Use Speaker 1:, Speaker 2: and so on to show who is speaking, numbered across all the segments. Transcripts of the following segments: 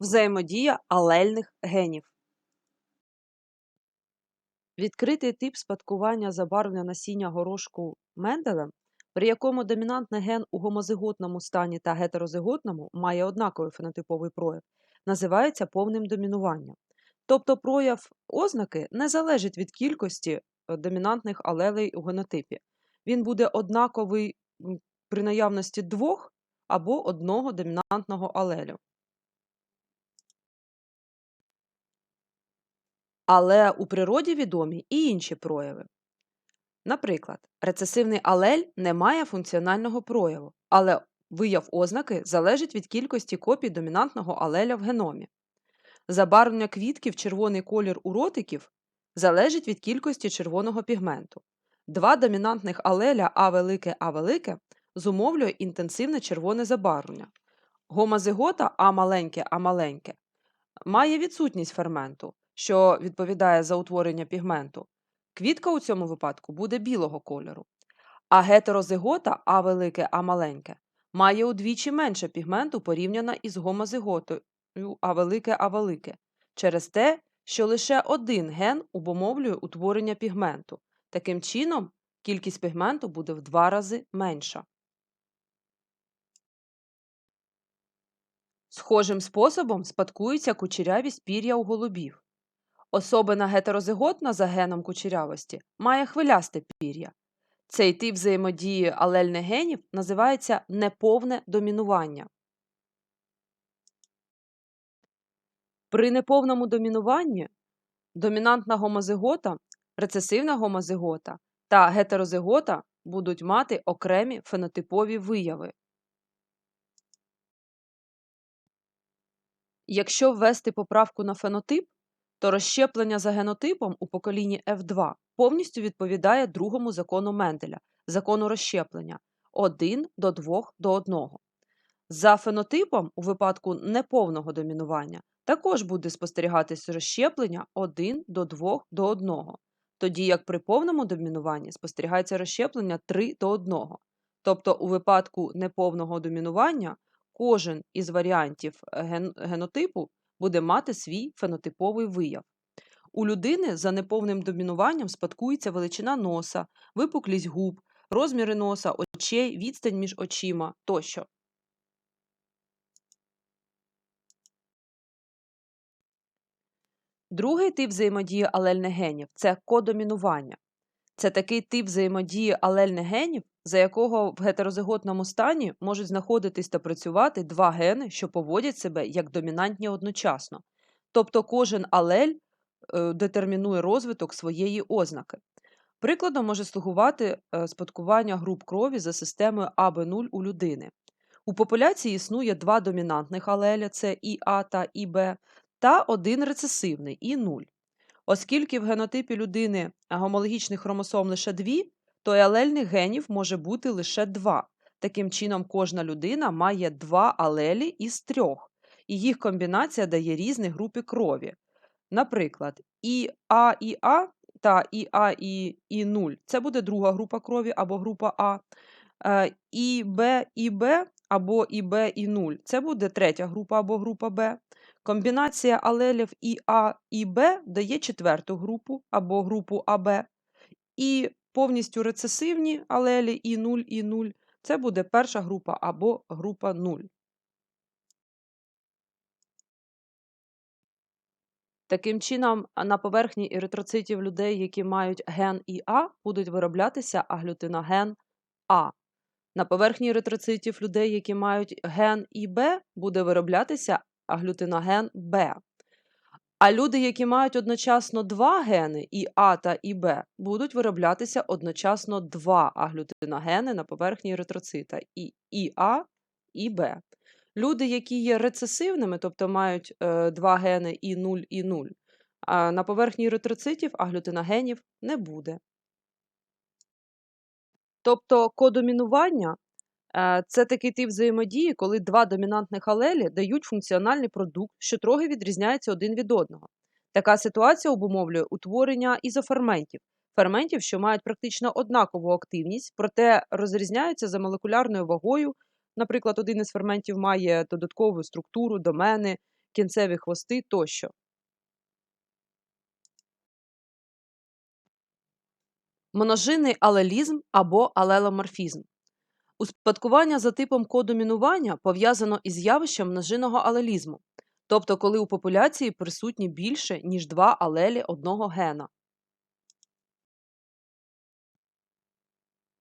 Speaker 1: Взаємодія алельних генів. Відкритий тип спадкування забарвлення насіння горошку Менделем, при якому домінантний ген у гомозиготному стані та гетерозиготному має однаковий фенотиповий прояв, називається повним домінуванням. Тобто прояв ознаки не залежить від кількості е, домінантних алелей у генотипі. Він буде однаковий при наявності двох або одного домінантного алелю. Але у природі відомі і інші прояви. Наприклад, рецесивний алель не має функціонального прояву, але вияв ознаки залежить від кількості копій домінантного алеля в геномі. Забарвлення квітки в червоний колір у ротиків залежить від кількості червоного пігменту. Два домінантних алеля А велике А велике зумовлює інтенсивне червоне забарвлення. Гомозигота А маленьке А маленьке має відсутність ферменту, що відповідає за утворення пігменту. Квітка у цьому випадку буде білого кольору. А гетерозигота А велике А маленьке має удвічі менше пігменту порівняно із гомозиготою А велике А велике через те, що лише один ген обумовлює утворення пігменту. Таким чином, кількість пігменту буде в два рази менша. Схожим способом спадкується кучерявість пір'я у голубів. Особина гетерозиготна за геном кучерявості має хвилясте пір'я. Цей тип взаємодії алельних генів називається неповне домінування. При неповному домінуванні домінантна гомозигота, рецесивна гомозигота та гетерозигота будуть мати окремі фенотипові вияви. Якщо ввести поправку на фенотип, то розщеплення за генотипом у поколінні F2 повністю відповідає другому закону Менделя закону розщеплення 1 до 2 до 1. За фенотипом у випадку неповного домінування також буде спостерігатися розщеплення 1 до 2 до 1, тоді як при повному домінуванні спостерігається розщеплення 3 до 1. Тобто у випадку неповного домінування кожен із варіантів ген- генотипу буде мати свій фенотиповий вияв. У людини за неповним домінуванням спадкується величина носа, випуклість губ, розміри носа, очей, відстань між очима тощо. Другий тип взаємодії алельних генів це кодомінування. Це такий тип взаємодії алельних генів, за якого в гетерозиготному стані можуть знаходитись та працювати два гени, що поводять себе як домінантні одночасно. Тобто кожен алель е, детермінує розвиток своєї ознаки. Прикладом може слугувати е, спадкування груп крові за системою АБ0 у людини. У популяції існує два домінантних алеля це ІА та ІБ, та один рецесивний І0. Оскільки в генотипі людини гомологічних хромосом лише дві, то і алельних генів може бути лише два. Таким чином, кожна людина має два алелі із трьох, і їх комбінація дає різні групи крові. Наприклад, і А і А та і А і І0 це буде друга група крові або група А. Е, І Б і Б або і Б і 0 це буде третя група або група Б. Комбінація алелів і А і Б дає четверту групу або групу АБ. І повністю рецесивні алелі і 0 і 0 це буде перша група або група 0. Таким чином, на поверхні еритроцитів людей, які мають ген ІА, будуть вироблятися аглютиноген А. На поверхні еритроцитів людей, які мають ген ІБ, буде вироблятися аглютиноген Б. А люди, які мають одночасно два гени і А та і Б, будуть вироблятися одночасно два аглютиногени на поверхні еритроцита і ІА і Б. Люди, які є рецесивними, тобто мають е, два гени і 0 і 0, а на поверхні еритроцитів аглютиногенів не буде. Тобто кодомінування це такий тип взаємодії, коли два домінантних алелі дають функціональний продукт, що трохи відрізняється один від одного. Така ситуація обумовлює утворення ізоферментів, ферментів, що мають практично однакову активність, проте розрізняються за молекулярною вагою. Наприклад, один із ферментів має додаткову структуру, домени, кінцеві хвости тощо. Множинний алелізм або алеломорфізм. Успадкування за типом кодомінування пов'язано із явищем множинного алелізму, тобто коли у популяції присутні більше, ніж два алелі одного гена.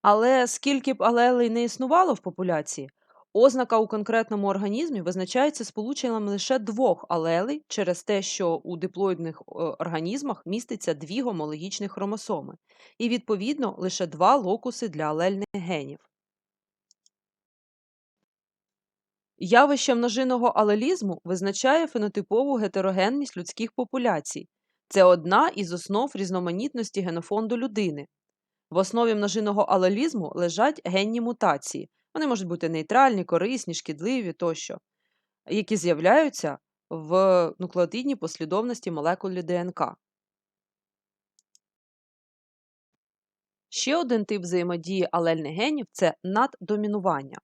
Speaker 1: Але скільки б алелей не існувало в популяції, ознака у конкретному організмі визначається сполученням лише двох алелей через те, що у диплоїдних е, організмах міститься дві гомологічні хромосоми, і відповідно лише два локуси для алельних генів. Явище множинного алелізму визначає фенотипову гетерогенність людських популяцій. Це одна із основ різноманітності генофонду людини. В основі множинного алелізму лежать генні мутації. Вони можуть бути нейтральні, корисні, шкідливі тощо, які з'являються в нуклеотидній послідовності молекулі ДНК. Ще один тип взаємодії алельних генів це наддомінування.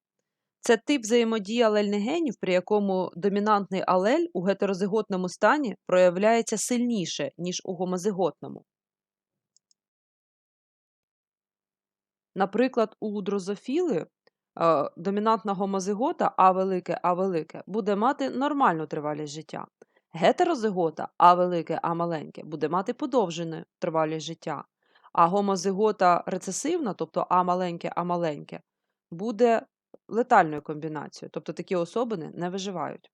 Speaker 1: Це тип взаємодії алельних генів, при якому домінантний алель у гетерозиготному стані проявляється сильніше, ніж у гомозиготному. Наприклад, у дрозофіли е, домінантна гомозигота А велике А велике буде мати нормальну тривалість життя. Гетерозигота А велике А маленьке буде мати подовжену тривалість життя. А гомозигота рецесивна, тобто А маленьке А маленьке, буде летальною комбінацією, тобто такі особини не виживають.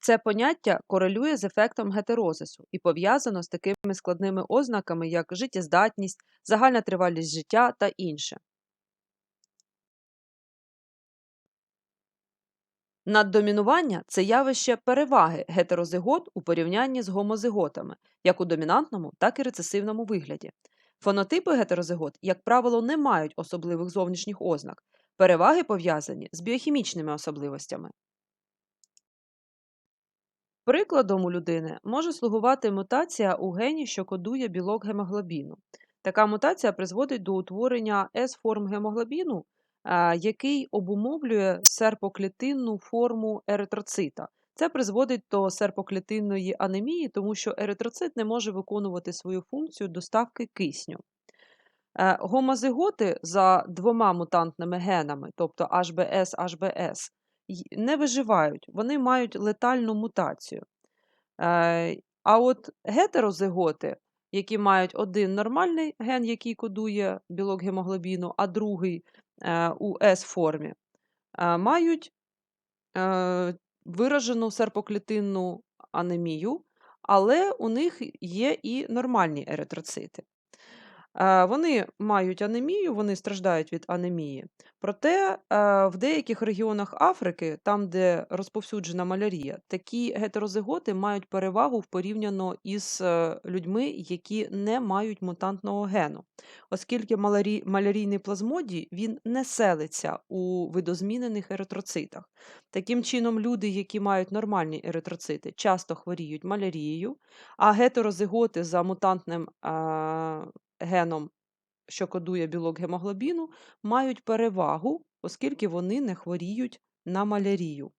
Speaker 1: Це поняття корелює з ефектом гетерозису і пов'язано з такими складними ознаками, як життєздатність, загальна тривалість життя та інше. Наддомінування це явище переваги гетерозигот у порівнянні з гомозиготами, як у домінантному, так і рецесивному вигляді. Фенотипи гетерозигот, як правило, не мають особливих зовнішніх ознак. Переваги пов'язані з біохімічними особливостями. Прикладом у людини може слугувати мутація у гені, що кодує білок гемоглобіну. Така мутація призводить до утворення С-форм гемоглобіну, який обумовлює серпоклітинну форму еритроцита. Це призводить до серпоклітинної анемії, тому що еритроцит не може виконувати свою функцію доставки кисню. Е, гомозиготи за двома мутантними генами, тобто HBS, HBS, не виживають, вони мають летальну мутацію. Е, а от гетерозиготи, які мають один нормальний ген, який кодує білок гемоглобіну, а другий е, у С-формі, мають виражену серпоклітинну анемію, але у них є і нормальні еритроцити. Вони мають анемію, вони страждають від анемії. Проте в деяких регіонах Африки, там, де розповсюджена малярія, такі гетерозиготи мають перевагу порівняно із е, людьми, які не мають мутантного гену, оскільки малярійний плазмодій він не селиться у видозмінених еритроцитах. Таким чином, люди, які мають нормальні еритроцити, часто хворіють малярією, а гетерозиготи за мутантним геном, що кодує білок гемоглобіну, мають перевагу, оскільки вони не хворіють на малярію.